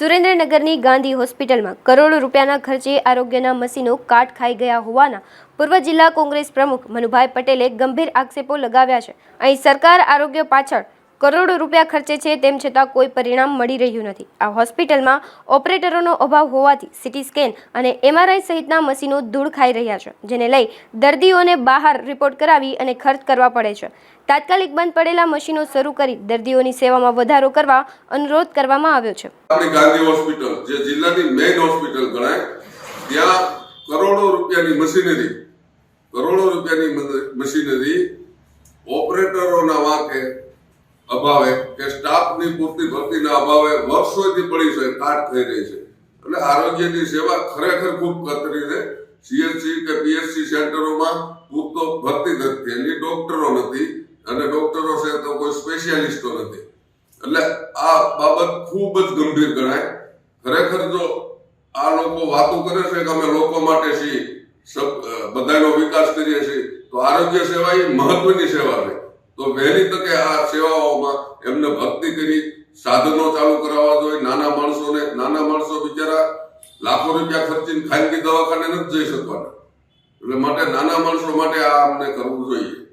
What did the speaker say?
સુરેન્દ્રનગરની ગાંધી હોસ્પિટલમાં કરોડો રૂપિયાના ખર્ચે આરોગ્યના મશીનો કાટ ખાઈ ગયા હોવાના પૂર્વ જિલ્લા કોંગ્રેસ પ્રમુખ મનુભાઈ પટેલે ગંભીર આક્ષેપો લગાવ્યા છે. અહીં સરકાર આરોગ્ય પાછળ કરોડો રૂપિયા ખર્ચે છે, તેમ છતાં કોઈ પરિણામ મળી રહ્યું નથી. આ હોસ્પિટલમાં ઓપરેટરોનો અભાવ હોવાથી સીટી સ્કેન અને એમઆરઆઈ સહિતના મશીનો ધૂળ ખાઈ રહ્યા છે, જેને લઈ દર્દીઓને બહાર રિપોર્ટ કરાવી અને ખર્ચ કરવા પડે છે. તાત્કાલિક બંધ પડેલા મશીનો શરૂ કરી દર્દીઓની સેવામાં વધારો કરવા અનુરોધ કરવામાં આવ્યો છે. આપણી ગાંધી હોસ્પિટલ, જે જિલ્લાની મેઇન હોસ્પિટલ ગણાય, ત્યાં કરોડો રૂપિયાની મશીનરી, કરોડો રૂપિયાની મશીનરી ઓપરેટરોના વાંકે અભાવે, કે સ્ટાફની પૂરતી ભરતીના અભાવે વર્ષોથી પડી છે, કાટ થઈ રહી છે. એટલે આરોગ્યની સેવા ખરેખર ખૂબ કતરી છે. સીએચસી કે પીએચસી સેન્ટરોમાં પૂરતો ભરતી નથી એની ડોક્ટરો નથી અને ડોક્ટરો છે તો કોઈ સ્પેશિયાલિસ્ટો નથી. એટલે આ બાબત ખૂબ જ ગંભીર ગણાય. ખરેખર જો આ લોકો વાતો કરે છે કે અમે લોકો માટે છીએ બધાનો વિકાસ કરીએ છીએ, તો આરોગ્ય સેવા એ મહત્વની સેવા છે. તો વહેલી તકે આ સેવાઓમાં એમને ભક્તિ કરી સાધનો ચાલુ કરાવવા જોઈએ. નાના માણસોને, નાના માણસો બિચારા લાખો રૂપિયા ખર્ચીને ખાનગી દવાખાને નથી જઈ શકવાના. એટલે માટે નાના માણસો માટે આ અમને કરવું જોઈએ.